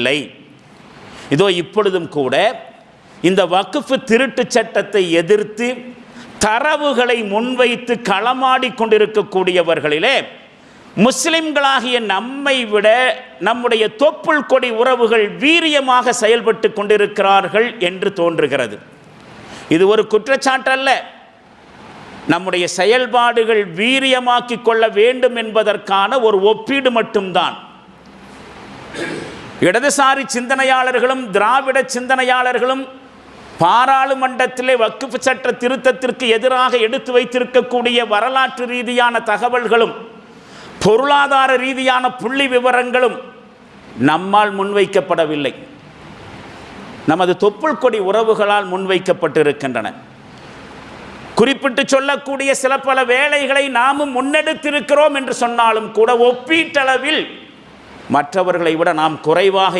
இல்லை. இதோ இப்பொழுதும் கூட இந்த வக்குஃபு திருட்டு சட்டத்தை எதிர்த்து தரவுகளை முன்வைத்து களமாடி கொண்டிருக்கக்கூடியவர்களிலே முஸ்லிம்களாகிய நம்மை விட நம்முடைய தொப்புள் கொடி உறவுகள் வீரியமாக செயல்பட்டு கொண்டிருக்கிறார்கள் என்று தோன்றுகிறது. இது ஒரு குற்றச்சாட்டல்ல. நம்முடைய செயல்பாடுகள் வீரியமாக்கி கொள்ள வேண்டும் என்பதற்கான ஒரு ஒப்பீடு மட்டும்தான். இடதுசாரி சிந்தனையாளர்களும் திராவிட சிந்தனையாளர்களும் பாராளுமன்றத்திலே வக்குப்பு சட்ட திருத்தத்திற்கு எதிராக எடுத்து வைத்திருக்கக்கூடிய வரலாற்று ரீதியான தகவல்களும் பொருளாதார ரீதியான புள்ளி விவரங்களும் நம்மால் முன்வைக்கப்படவில்லை. நமது தொப்புள் கொடி உறவுகளால் முன்வைக்கப்பட்டிருக்கின்றன. குறிப்பிட்டு சொல்லக்கூடிய சில பல வேலைகளை நாமும் முன்னெடுத்திருக்கிறோம் என்று சொன்னாலும் கூட ஒப்பீட்டளவில் மற்றவர்களை விட நாம் குறைவாக